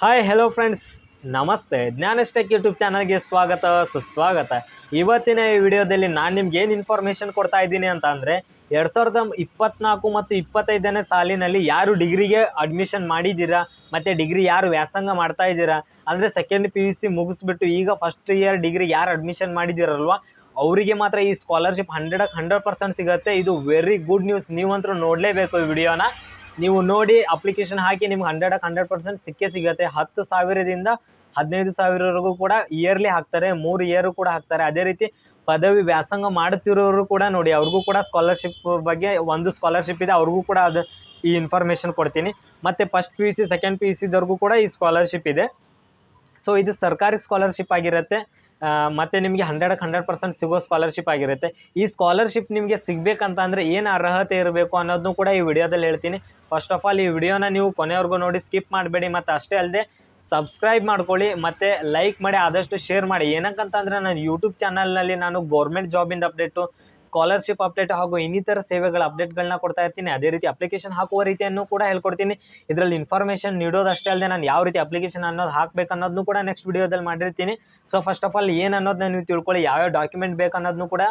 Hi hello friends ನಮಸ್ತೆ. ಜ್ಞಾನಸ್ಟೆಕ್ YouTube ಚಾನಲ್ಗೆ ಸ್ವಾಗತ, ಸುಸ್ವಾಗತ. ಇವತ್ತಿನ ಈ ವಿಡಿಯೋದಲ್ಲಿ ನಾನು ನಿಮ್ಗೆ ಏನು ಇನ್ಫಾರ್ಮೇಷನ್ ಕೊಡ್ತಾ ಇದ್ದೀನಿ ಅಂತ ಅಂದರೆ, ಎರಡು ಸಾವಿರದ ಇಪ್ಪತ್ನಾಲ್ಕು ಮತ್ತು ಇಪ್ಪತ್ತೈದನೇ ಸಾಲಿನಲ್ಲಿ ಯಾರು ಡಿಗ್ರಿಗೆ ಅಡ್ಮಿಷನ್ ಮಾಡಿದ್ದೀರಾ, ಮತ್ತು ಡಿಗ್ರಿ ಯಾರು ವ್ಯಾಸಂಗ ಮಾಡ್ತಾ ಇದ್ದೀರಾ, ಅಂದರೆ ಸೆಕೆಂಡ್ ಪಿ ಯು ಸಿ ಮುಗಿಸ್ಬಿಟ್ಟು ಈಗ ಫಸ್ಟ್ ಇಯರ್ ಡಿಗ್ರಿ ಯಾರು ಅಡ್ಮಿಷನ್ ಮಾಡಿದ್ದೀರಲ್ವ, ಅವರಿಗೆ ಮಾತ್ರ ಈ ಸ್ಕಾಲರ್ಶಿಪ್ ಹಂಡ್ರೆಡಕ್ಕೆ ಹಂಡ್ರೆಡ್ ಪರ್ಸೆಂಟ್ ಸಿಗುತ್ತೆ. ಇದು ವೆರಿ ಗುಡ್ ನ್ಯೂಸ್ ನೀವಂತರೂ ನೋಡಲೇಬೇಕು ಈ ವಿಡಿಯೋನ. ನೀವು ನೋಡಿ ಅಪ್ಲಿಕೇಶನ್ ಹಾಕಿ ನಿಮ್ಗೆ ಹಂಡ್ರೆಡಕ್ಕೆ ಹಂಡ್ರೆಡ್ ಪರ್ಸೆಂಟ್ ಸಿಕ್ಕೇ ಸಿಗುತ್ತೆ. ಹತ್ತು ಸಾವಿರದಿಂದ ಹದಿನೈದು ಸಾವಿರವರೆಗೂ ಕೂಡ ಇಯರ್ಲಿ ಹಾಕ್ತಾರೆ, ಮೂರು ಇಯರ್ ಕೂಡ ಹಾಕ್ತಾರೆ. ಅದೇ ರೀತಿ ಪದವಿ ವ್ಯಾಸಂಗ ಮಾಡುತ್ತಿರೋರು ಕೂಡ ನೋಡಿ, ಅವ್ರಿಗೂ ಕೂಡ ಸ್ಕಾಲರ್ಶಿಪ್ ಬಗ್ಗೆ ಒಂದು ಸ್ಕಾಲರ್ಶಿಪ್ ಇದೆ, ಅವ್ರಿಗೂ ಕೂಡ ಅದು ಈ ಇನ್ಫಾರ್ಮೇಷನ್ ಕೊಡ್ತೀನಿ. ಮತ್ತು first P U C second P U ಸಿದವ್ರಿಗೂ ಕೂಡ ಈ ಸ್ಕಾಲರ್ಶಿಪ್ ಇದೆ. ಸೊ ಇದು ಸರ್ಕಾರಿ ಸ್ಕಾಲರ್ಶಿಪ್ ಆಗಿರುತ್ತೆ. ಮತ್ತೆ ನಿಮಗೆ ಹಂಡ್ರೆಡಕ್ಕೆ ಹಂಡ್ರೆಡ್ ಪರ್ಸೆಂಟ್ ಸಿಗೋ ಸ್ಕಾಲರ್ಶಿಪ್ ಆಗಿರುತ್ತೆ. ಈ ಸ್ಕಾಲರ್ಶಿಪ್ ನಿಮಗೆ ಸಿಗಬೇಕಂತ ಅಂದರೆ ಏನು ಅರ್ಹತೆ ಇರಬೇಕು ಅನ್ನೋದನ್ನು ಕೂಡ ಈ ವಿಡಿಯೋದಲ್ಲಿ ಹೇಳ್ತೀನಿ. ಫಸ್ಟ್ ಆಫ್ ಆಲ್ ಈ ವಿಡಿಯೋನ ನೀವು ಕೊನೆವರೆಗೂ ನೋಡಿ ಸ್ಕಿಪ್ ಮಾಡಬೇಡಿ. ಮತ್ತು ಅಷ್ಟೇ ಅಲ್ಲದೆ ಸಬ್ಸ್ಕ್ರೈಬ್ ಮಾಡ್ಕೊಳ್ಳಿ, ಮತ್ತು ಲೈಕ್ ಮಾಡಿ, ಆದಷ್ಟು ಶೇರ್ ಮಾಡಿ. ಏನಕ್ಕಂತಂದರೆ ನಾನು ಯೂಟ್ಯೂಬ್ ಚಾನಲ್ನಲ್ಲಿ ನಾನು ಗೌರ್ಮೆಂಟ್ ಜಾಬಿಂದ ಅಪ್ಡೇಟು ಸ್ಕಾಲರ್ಶಿಪ್ ಅಪ್ಡೇಟ್ ಹಾಗೂ ಇನ್ನಿತರ ಸೇವೆಗಳ ಅಪ್ಡೇಟ್ಗಳನ್ನ ಕೊಡ್ತಾ ಇರ್ತೀನಿ. ಅದೇ ರೀತಿ ಅಪ್ಲಿಕೇಶನ್ ಹಾಕುವ ರೀತಿಯನ್ನು ಕೂಡ ಹೇಳ್ಕೊಡ್ತೀನಿ. ಇದರಲ್ಲಿ ಇನ್ಫಾರ್ಮೇಷನ್ ನೀಡೋದಷ್ಟೇ ಅಲ್ಲದೆ ನಾನು ಯಾವ ರೀತಿ ಅಪ್ಲಿಕೇಶನ್ ಅನ್ನೋದು ಹಾಕ್ಬೇಕು ಅನ್ನೋದನ್ನು ಕೂಡ ನೆಕ್ಸ್ಟ್ ವಿಡಿಯೋದಲ್ಲಿ ಮಾಡಿರ್ತೀನಿ. ಸೊ ಫಸ್ಟ್ ಆಫ್ ಆಲ್ ಏನು ಅನ್ನೋದನ್ನ ನೀವು ತಿಳ್ಕೊಳ್ಳಿ ಯಾವ್ಯಾವ ಡಾಕ್ಯುಮೆಂಟ್ ಬೇಕು ಅನ್ನೋದನ್ನು ಕೂಡ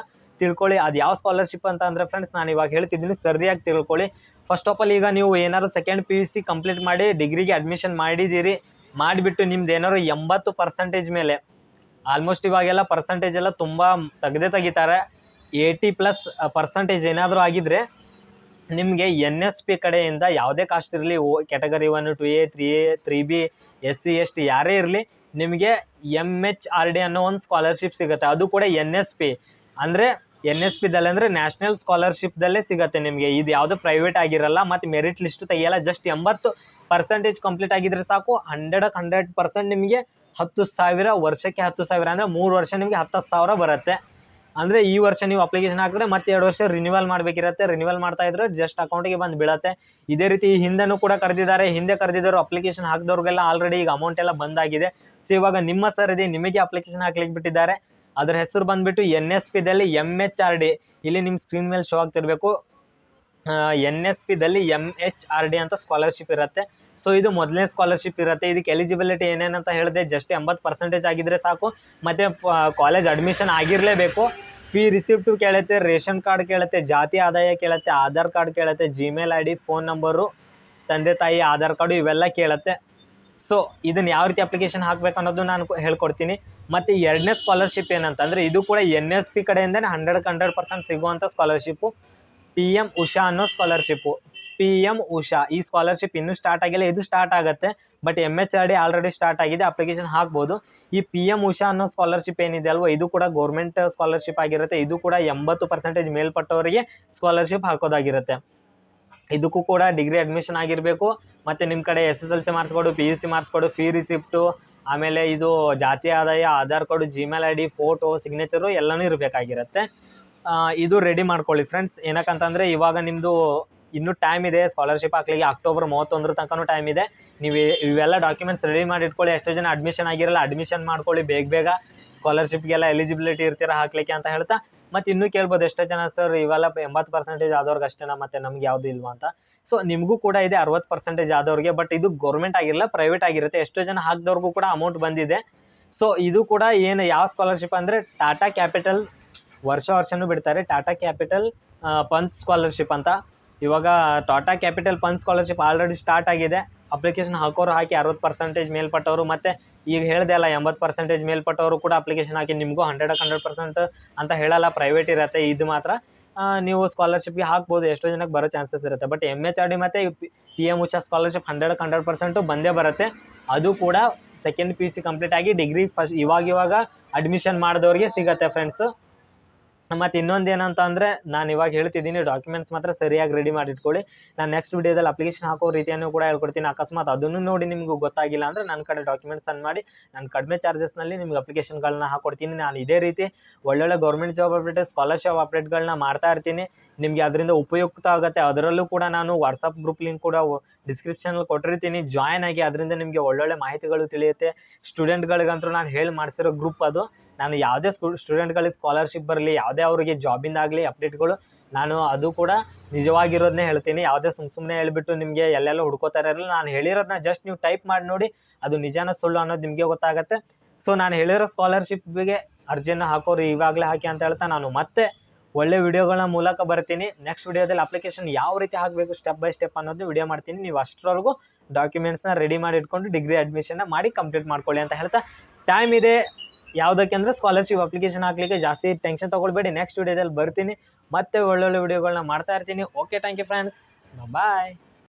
ತಿಳ್ಕೊಳ್ಳಿ. ಅದು ಯಾವ ಸ್ಕಾಲರ್ಶಿಪ್ ಅಂತ ಅಂದರೆ ಫ್ರೆಂಡ್ಸ್ ನಾನು ಇವಾಗ ಹೇಳ್ತಿದ್ದೀನಿ, ಸರಿಯಾಗಿ ತಿಳ್ಕೊಳ್ಳಿ. ಫಸ್ಟ್ ಆಫ್ ಆಲ್ ಈಗ ನೀವು ಏನಾದ್ರು second P U C complete ಮಾಡಿ ಡಿಗ್ರಿಗೆ ಅಡ್ಮಿಷನ್ ಮಾಡಿದ್ದೀರಿ, ಮಾಡಿಬಿಟ್ಟು ನಿಮ್ದು ಏನಾದ್ರು ಎಂಬತ್ತು ಪರ್ಸೆಂಟೇಜ್ ಮೇಲೆ ಆಲ್ಮೋಸ್ಟ್ ಇವಾಗೆಲ್ಲ ಪರ್ಸೆಂಟೇಜ್ ಎಲ್ಲ ತುಂಬ ತೆಗೆದೇ ತೆಗಿತಾರೆ. ಏಯ್ಟಿ ಪ್ಲಸ್ ಪರ್ಸೆಂಟೇಜ್ ಏನಾದರೂ ಆಗಿದ್ದರೆ ನಿಮಗೆ ಎನ್ ಎಸ್ ಪಿ ಕಡೆಯಿಂದ ಯಾವುದೇ ಕಾಸ್ಟ್ ಇರಲಿ, ಓ category one two A three A three B S C S T ಯಾರೇ ಇರಲಿ, ನಿಮಗೆ ಎಂ ಎಚ್ ಆರ್ ಡಿ ಅನ್ನೋ ಒಂದು ಸ್ಕಾಲರ್ಶಿಪ್ ಸಿಗುತ್ತೆ. ಅದು ಕೂಡ ಎನ್ ಎಸ್ ಪಿ ಅಂದರೆ ಎನ್ ಎಸ್ ಪಿದಲ್ಲಿ ಅಂದರೆ ನ್ಯಾಷನಲ್ ಸ್ಕಾಲರ್ಶಿಪ್ದಲ್ಲೇ ಸಿಗುತ್ತೆ ನಿಮಗೆ. ಇದು ಯಾವುದು ಪ್ರೈವೇಟ್ ಆಗಿರಲ್ಲ, ಮತ್ತು ಮೆರಿಟ್ ಲಿಸ್ಟ್ ತೆಗಿಯಲ್ಲ ಜಸ್ಟ್ ಎಂಬತ್ತು ಪರ್ಸೆಂಟೇಜ್ ಕಂಪ್ಲೀಟ್ ಆಗಿದ್ರೆ ಸಾಕು. ಹಂಡ್ರೆಡಕ್ಕೆ ಹಂಡ್ರೆಡ್ ಪರ್ಸೆಂಟ್ ನಿಮಗೆ ಹತ್ತು ಸಾವಿರ, ವರ್ಷಕ್ಕೆ ಹತ್ತು ಸಾವಿರ ಅಂದರೆ ಮೂರು ವರ್ಷ ನಿಮಗೆ ಹತ್ತು ಹತ್ತು ಸಾವಿರ ಬರುತ್ತೆ. ಅಂದರೆ ಈ ವರ್ಷ ನೀವು ಅಪ್ಲಿಕೇಶನ್ ಹಾಕಿದ್ರೆ ಮತ್ತೆ ಎರಡು ವರ್ಷ ರಿನ್ಯೂವಲ್ ಮಾಡಬೇಕಿರುತ್ತೆ. ರಿನ್ಯೂವಲ್ ಮಾಡ್ತಾ ಇದ್ರೆ ಜಸ್ಟ್ ಅಕೌಂಟಿಗೆ ಬಂದು ಬೀಳತ್ತೆ. ಇದೇ ರೀತಿ ಹಿಂದೆನೂ ಕೂಡ ಕರೆದಿದ್ದಾರೆ. ಹಿಂದೆ ಕರೆದಿದ್ದರು ಅಪ್ಲಿಕೇಶನ್ ಹಾಕಿದವ್ರಿಗೆಲ್ಲ ಆಲ್ರೆಡಿ ಈಗ ಅಮೌಂಟ್ ಎಲ್ಲ ಬಂದಾಗಿದೆ. ಸೊ ಇವಾಗ ನಿಮ್ಮ ಸರ್ ಇದೆ, ನಿಮಗೆ ಅಪ್ಲಿಕೇಶನ್ ಹಾಕ್ಲಿಕ್ಕೆ ಬಿಟ್ಟಿದ್ದಾರೆ. ಅದರ ಹೆಸರು ಬಂದ್ಬಿಟ್ಟು ಎನ್ ಎಸ್ ಪಿದಲ್ಲಿ ಎಂ ಎಚ್ ಆರ್ ಡಿ ಇಲ್ಲಿ ನಿಮ್ಮ ಸ್ಕ್ರೀನ್ ಮೇಲೆ ಶೋ ಆಗ್ತಿರ್ಬೇಕು. ಎನ್ ಎಸ್ ಪಿದಲ್ಲಿ ಎಂ ಎಚ್ ಆರ್ ಡಿ ಅಂತ ಸ್ಕಾಲರ್ಶಿಪ್ ಇರುತ್ತೆ. ಸೊ ಇದು ಮೊದಲನೇ ಸ್ಕಾಲರ್ಶಿಪ್ ಇರುತ್ತೆ. ಇದಕ್ಕೆ ಎಲಿಜಿಬಿಲಿಟಿ ಏನೇನಂತ ಹೇಳಿದೆ ಜಸ್ಟ್ ಎಂಬತ್ತು ಪರ್ಸೆಂಟೇಜ್ ಆಗಿದ್ರೆ ಸಾಕು. ಮತ್ತು ಕಾಲೇಜ್ ಅಡ್ಮಿಷನ್ ಆಗಿರಲೇಬೇಕು. ಫೀ ರಿಸಿಪ್ಟು ಕೇಳುತ್ತೆ, ರೇಷನ್ ಕಾರ್ಡ್ ಕೇಳುತ್ತೆ, ಜಾತಿ ಆದಾಯ ಕೇಳುತ್ತೆ, ಆಧಾರ್ ಕಾರ್ಡ್ ಕೇಳುತ್ತೆ Gmail I D phone number ತಂದೆ ತಾಯಿ, ಆಧಾರ್ ಕಾರ್ಡು ಇವೆಲ್ಲ ಕೇಳುತ್ತೆ. ಸೊ ಇದನ್ನು ಯಾವ ರೀತಿ ಅಪ್ಲಿಕೇಶನ್ ಹಾಕಬೇಕು ಅನ್ನೋದು ನಾನು ಹೇಳ್ಕೊಡ್ತೀನಿ. ಮತ್ತು ಎರಡನೇ ಸ್ಕಾಲರ್ಶಿಪ್ ಏನಂತಂದರೆ, ಇದು ಕೂಡ ಎನ್ ಎಸ್ ಪಿ ಕಡೆಯಿಂದನೇ ಹಂಡ್ರೆಡ್ ಹಂಡ್ರೆಡ್ ಪರ್ಸೆಂಟ್ ಸಿಗುವಂಥ ಸ್ಕಾಲರ್ಶಿಪ್ಪು ಪಿ ಎಂ ಉಷಾ ಅನ್ನೋ ಸ್ಕಾಲರ್ಶಿಪ್ಪು ಪಿ ಎಂ ಉಷಾ ಈ ಸ್ಕಾಲರ್ಶಿಪ್ ಇನ್ನೂ ಸ್ಟಾರ್ಟ್ ಆಗಿಲ್ಲ, ಇದು ಸ್ಟಾರ್ಟ್ ಆಗುತ್ತೆ but M H R D already start ಆಗಿದೆ ಅಪ್ಲಿಕೇಶನ್ ಹಾಕ್ಬೋದು. ಈ ಪಿ ಎಂ ಉಷಾ ಅನ್ನೋ ಸ್ಕಾಲರ್ಶಿಪ್ ಏನಿದೆ ಅಲ್ವಾ? ಇದು ಕೂಡ ಗೌರ್ಮೆಂಟ್ ಸ್ಕಾಲರ್ಶಿಪ್ ಆಗಿರುತ್ತೆ. ಇದು ಕೂಡ ಎಂಬತ್ತು ಪರ್ಸೆಂಟೇಜ್ ಮೇಲ್ಪಟ್ಟವರಿಗೆ ಸ್ಕಾಲರ್ಶಿಪ್ ಹಾಕೋದಾಗಿರುತ್ತೆ. ಇದಕ್ಕೂ ಕೂಡ ಡಿಗ್ರಿ ಅಡ್ಮಿಷನ್ ಆಗಿರಬೇಕು. ಮತ್ತು ನಿಮ್ಮ ಕಡೆ S S L C marks ಕೊಡು P U C marks fee receipt ಆಮೇಲೆ ಇದು ಜಾತಿ ಆದಾಯ, Aadhaar card Gmail I D photo signature ಎಲ್ಲನೂ ಇರಬೇಕಾಗಿರುತ್ತೆ. ಇದು ರೆಡಿ ಮಾಡ್ಕೊಳ್ಳಿ ಫ್ರೆಂಡ್ಸ್ ಏನಕ್ಕಂತಂದರೆ ಇವಾಗ ನಿಮ್ಮದು ಇನ್ನೂ ಟೈಮ್ ಇದೆ. ಸ್ಕಾಲರ್ಶಿಪ್ ಹಾಕ್ಲಿಕ್ಕೆ ಅಕ್ಟೋಬರ್ ಮೂವತ್ತೊಂದರ ತನಕನೂ ಟೈಮ್ ಇದೆ. ನೀವು ಇವೆಲ್ಲ ಡಾಕ್ಯುಮೆಂಟ್ಸ್ ರೆಡಿ ಮಾಡಿ ಇಟ್ಕೊಳ್ಳಿ. ಎಷ್ಟೋ ಜನ ಅಡ್ಮಿಷನ್ ಆಗಿರಲ್ಲ ಅಡ್ಮಿಷನ್ ಮಾಡ್ಕೊಳ್ಳಿ. ಬೇಗ ಬೇಗ ಸ್ಕಾಲರ್ಶಿಪ್ಗೆಲ್ಲ ಎಲಿಜಿಬಿಲಿಟಿ ಇರ್ತೀರ ಹಾಕ್ಲಿಕ್ಕೆ ಅಂತ ಹೇಳ್ತಾ. ಮತ್ತು ಇನ್ನೂ ಕೇಳ್ಬೋದು ಎಷ್ಟೋ ಜನ, ಸರ್, ಇವೆಲ್ಲ ಎಂಬತ್ತು ಪರ್ಸೆಂಟೇಜ್ ಆದವ್ರಿಗೆ ಅಷ್ಟೇನಾ? ಮತ್ತು ನಮ್ಗೆ ಯಾವುದು ಇಲ್ವಾ? ಅಂತ. ಸೊ ನಿಮಗೂ ಕೂಡ ಇದೆ ಅರವತ್ತು ಪರ್ಸೆಂಟೇಜ್ ಆದವ್ರಿಗೆ ಬಟ್ ಇದು ಗೌರ್ಮೆಂಟ್ ಆಗಿರಲ್ಲ ಪ್ರೈವೇಟ್ ಆಗಿರುತ್ತೆ. ಎಷ್ಟೋ ಜನ ಹಾಕಿದವ್ರಿಗೂ ಕೂಡ ಅಮೌಂಟ್ ಬಂದಿದೆ. ಸೊ ಇದು ಕೂಡ ಏನು, ಯಾವ ಸ್ಕಾಲರ್ಶಿಪ್ ಅಂದರೆ ಟಾಟಾ ಕ್ಯಾಪಿಟಲ್ ವರ್ಷ ವರ್ಷನೂ ಬಿಡ್ತಾರೆ. ಟಾಟಾ ಕ್ಯಾಪಿಟಲ್ ಪಂತ್ ಸ್ಕಾಲರ್ಶಿಪ್ ಅಂತ. ಇವಾಗ Tata Capital fund scholarship already start ಆಗಿದೆ. ಅಪ್ಲಿಕೇಶನ್ ಹಾಕೋರು ಹಾಕಿ ಅರವತ್ತು ಪರ್ಸೆಂಟೇಜ್ ಮೇಲ್ಪಟ್ಟವರು ಮತ್ತು ಈಗ ಹೇಳ್ದೆ ಅಲ್ಲ, ಎಂಬತ್ತು ಪರ್ಸೆಂಟೇಜ್ ಮೇಲ್ಪಟ್ಟವರು ಕೂಡ ಅಪ್ಲಿಕೇಶನ್ ಹಾಕಿ ನಿಮಗೂ ಹಂಡ್ರೆಡ್ ಹಂಡ್ರೆಡ್ ಪರ್ಸೆಂಟ್ ಅಂತ ಹೇಳಲ್ಲ ಪ್ರೈವೇಟ್ ಇರುತ್ತೆ, ಇದು ಮಾತ್ರ. ನೀವು ಸ್ಕಾಲರ್ಶಿಪ್ಗೆ ಹಾಕ್ಬೋದು, ಎಷ್ಟೋ ಜನಕ್ಕೆ ಬರೋ ಚಾನ್ಸಸ್ ಇರುತ್ತೆ. But M H R D ಮತ್ತು P M Usha scholarship hundred hundred percent ಬಂದೇ ಬರುತ್ತೆ. ಅದು ಕೂಡ second P U C complete ಆಗಿ ಡಿಗ್ರಿ ಫಸ್ಟ್ ಇವಾಗ ಇವಾಗ ಅಡ್ಮಿಷನ್ ಮಾಡಿದವ್ರಿಗೆ ಸಿಗತ್ತೆ ಫ್ರೆಂಡ್ಸು ಮತ್ತು ಇನ್ನೊಂದು ಏನಂತ ಅಂದರೆ ನಾನು ಇವಾಗ ಹೇಳ್ತಿದ್ದೀನಿ ಡಾಕ್ಯುಮೆಂಟ್ಸ್ ಮಾತ್ರ ಸರಿಯಾಗಿ ರೆಡಿ ಮಾಡಿ ಇಟ್ಕೊಳ್ಳಿ ನಾನು ನೆಕ್ಸ್ಟ್ ವಿಡಿಯೋದಲ್ಲಿ ಅಪ್ಲಿಕೇಶನ್ ಹಾಕೋ ರೀತಿಯನ್ನು ಕೂಡ ಹೇಳ್ಕೊಡ್ತೀನಿ. ಅಕಸ್ಮಾತ್ ಅದನ್ನು ನೋಡಿ ನಿಮಗೂ ಗೊತ್ತಾಗಿಲ್ಲ ಅಂದರೆ ನನ್ನ ಕಡೆ ಡಾಕ್ಯುಮೆಂಟ್ಸ್ ಅನ್ನು ಮಾಡಿ, ನಾನು ಕಡಿಮೆ ಚಾರ್ಜಸ್ನಲ್ಲಿ ನಿಮ್ಗೆ ಅಪ್ಲಿಕೇಶನ್ಗಳನ್ನ ಹಾಕೊಡ್ತೀನಿ. ನಾನು ಇದೇ ರೀತಿ ಒಳ್ಳೊಳ್ಳೆ ಗೌರ್ಮೆಂಟ್ ಜಾಬ್ ಅಪ್ಡೇಟ್ ಸ್ಕಾಲರ್ಶಿಪ್ ಅಪ್ಡೇಟ್ಗಳನ್ನ ಮಾಡ್ತಾ ಇರ್ತೀನಿ. ನಿಮಗೆ ಅದರಿಂದ ಉಪಯುಕ್ತ ಆಗುತ್ತೆ. ಅದರಲ್ಲೂ ಕೂಡ ನಾನು ವಾಟ್ಸಪ್ ಗ್ರೂಪ್ ಲಿಂಕ್ ಕೂಡ ಡಿಸ್ಕ್ರಿಪ್ಷನಲ್ಲಿ ಕೊಟ್ಟಿರ್ತೀನಿ. ಜಾಯ್ನ್ ಆಗಿ ಅದರಿಂದ ನಿಮಗೆ ಒಳ್ಳೊಳ್ಳೆ ಮಾಹಿತಿಗಳು ತಿಳಿಯುತ್ತೆ. ಸ್ಟೂಡೆಂಟ್ಗಳಿಗಂತೂ ನಾನು ಹೇಳಿ ಮಾಡಿಸಿರೋ ಗ್ರೂಪ್ ಅದು. ನಾನು ಯಾವುದೇ ಸ್ಕೂ ಸ್ಟೂಡೆಂಟ್ಗಳಿಗೆ ಸ್ಕಾಲರ್ಶಿಪ್ ಬರಲಿ, ಯಾವುದೇ ಅವರಿಗೆ ಜಾಬಿಂದಾಗಲಿ ಅಪ್ಡೇಟ್ಗಳು ನಾನು ಅದು ಕೂಡ ನಿಜವಾಗಿರೋದನ್ನೇ ಹೇಳ್ತೀನಿ. ಯಾವುದೇ ಸುಮ್ ಸುಮ್ಮನೆ ಹೇಳ್ಬಿಟ್ಟು ನಿಮಗೆ ಎಲ್ಲೆಲ್ಲ ಹುಡ್ಕೋತಾ ಇರಲ್ಲ, ನಾನು ಹೇಳಿರೋದನ್ನ ಜಸ್ಟ್ ನೀವು ಟೈಪ್ ಮಾಡಿ ನೋಡಿ, ಅದು ನಿಜಾನ ಸುಳ್ಳು ಅನ್ನೋದು ನಿಮಗೆ ಗೊತ್ತಾಗುತ್ತೆ. ಸೊ ನಾನು ಹೇಳಿರೋ ಸ್ಕಾಲರ್ಶಿಪ್ಗೆ ಅರ್ಜಿಯನ್ನು ಹಾಕೋರು ಈವಾಗಲೇ ಹಾಕಿ ಅಂತ ಹೇಳ್ತಾ ನಾನು ಮತ್ತೆ ಒಳ್ಳೆ ವಿಡಿಯೋಗಳ ಮೂಲಕ ಬರ್ತೀನಿ. ನೆಕ್ಸ್ಟ್ ವಿಡಿಯೋದಲ್ಲಿ ಅಪ್ಲಿಕೇಶನ್ ಯಾವ ರೀತಿ ಹಾಕಬೇಕು ಸ್ಟೆಪ್ ಬೈ ಸ್ಟೆಪ್ ಅನ್ನೋದು ವಿಡಿಯೋ ಮಾಡ್ತೀನಿ. ನೀವು ಅಷ್ಟರವರೆಗೂ ಡಾಕ್ಯುಮೆಂಟ್ಸ್ನ ರೆಡಿ ಮಾಡಿ ಇಟ್ಕೊಂಡು ಡಿಗ್ರಿ ಅಡ್ಮಿಷನ್ನ ಮಾಡಿ ಕಂಪ್ಲೀಟ್ ಮಾಡ್ಕೊಳ್ಳಿ ಅಂತ ಹೇಳ್ತಾ. ಟೈಮ್ ಇದೆ. ಯಾವುದಕ್ಕೆ ಅಂದರೆ ಸ್ಕಾಲರ್ಶಿಪ್ ಅಪ್ಲಿಕೇಶನ್ ಹಾಕ್ಲಿಕ್ಕೆ ಜಾಸ್ತಿ ಟೆನ್ಷನ್ ತೊಗೊಳ್ಬೇಡಿ. ನೆಕ್ಸ್ಟ್ ವಿಡಿಯೋದಲ್ಲಿ ಬರ್ತೀನಿ. ಮತ್ತೆ ಒಳ್ಳೊಳ್ಳೆ ವಿಡಿಯೋಗಳನ್ನ ಮಾಡ್ತಾ ಇರ್ತೀನಿ. Okay thank you friends bye